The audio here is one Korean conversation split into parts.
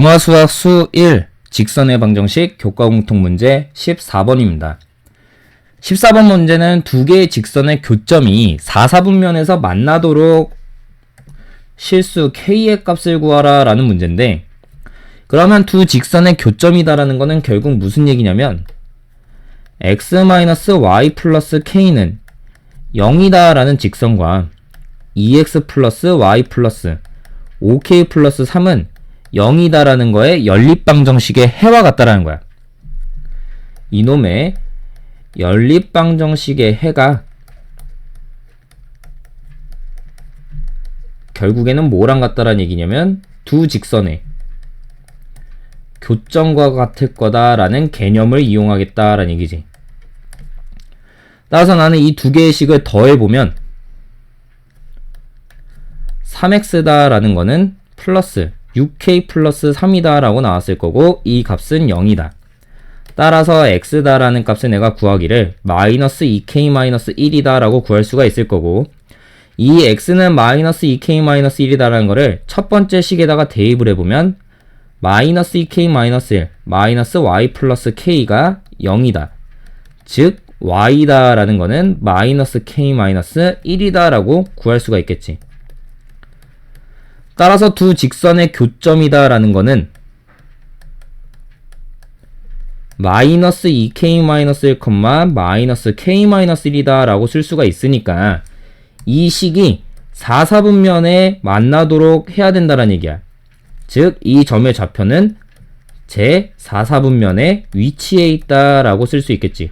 중화수학 수 1 직선의 방정식 교과 공통 문제 14번입니다. 14번 문제는 두 개의 직선의 교점이 4, 4분면에서 만나도록 실수 k의 값을 구하라 라는 문제인데 그러면 두 직선의 교점이다라는 거는 결국 무슨 얘기냐면 x-y 플러스 k는 0이다 라는 직선과 2x 플러스 y 플러스 5k 플러스 3은 0이다라는 거에 연립방정식의 해와 같다라는 거야. 이놈의 연립방정식의 해가 결국에는 뭐랑 같다라는 얘기냐면 두 직선의 교점과 같을 거다라는 개념을 이용하겠다라는 얘기지. 따라서 나는 이 두 개의 식을 더해보면 3x다라는 거는 플러스 6k 플러스 3이다 라고 나왔을 거고 이 값은 0이다. 따라서 x다라는 값을 내가 구하기를 마이너스 2k 마이너스 1이다 라고 구할 수가 있을 거고 이 x는 마이너스 2k 마이너스 1이다라는 거를 첫 번째 식에다가 대입을 해보면 마이너스 2k 마이너스 1 마이너스 y 플러스 k가 0이다. 즉 y다라는 거는 마이너스 k 마이너스 1이다 라고 구할 수가 있겠지. 따라서 두 직선의 교점이다라는 거는 마이너스 2k 마이너스 1, 마이너스 k 마이너스 1이다 라고 쓸 수가 있으니까 이 식이 4, 4분면에 만나도록 해야 된다는 얘기야. 즉, 이 점의 좌표는 제 4, 4분면에 위치해 있다 라고 쓸 수 있겠지.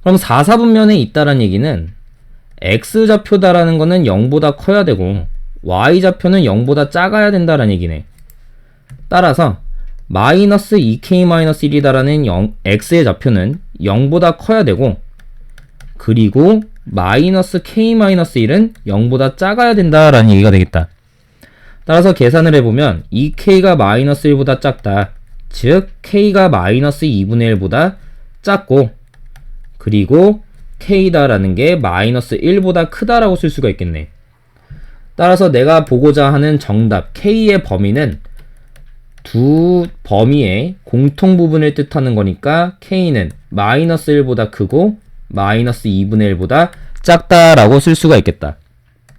그럼 4, 4분면에 있다라는 얘기는 x좌표다라는 거는 0보다 커야 되고 y좌표는 0보다 작아야 된다라는 얘기네. 따라서 마이너스 2k-1이다라는 0, x의 좌표는 0보다 커야 되고 그리고 마이너스 k-1은 0보다 작아야 된다라는 얘기가 되겠다. 따라서 계산을 해보면 2k가 마이너스 1보다 작다. 즉 k가 마이너스 2분의 1보다 작고 그리고 k다라는 게 마이너스 1보다 크다라고 쓸 수가 있겠네. 따라서 내가 보고자 하는 정답 K의 범위는 두 범위의 공통 부분을 뜻하는 거니까 K는 마이너스 1보다 크고 마이너스 2분의 1보다 작다라고 쓸 수가 있겠다.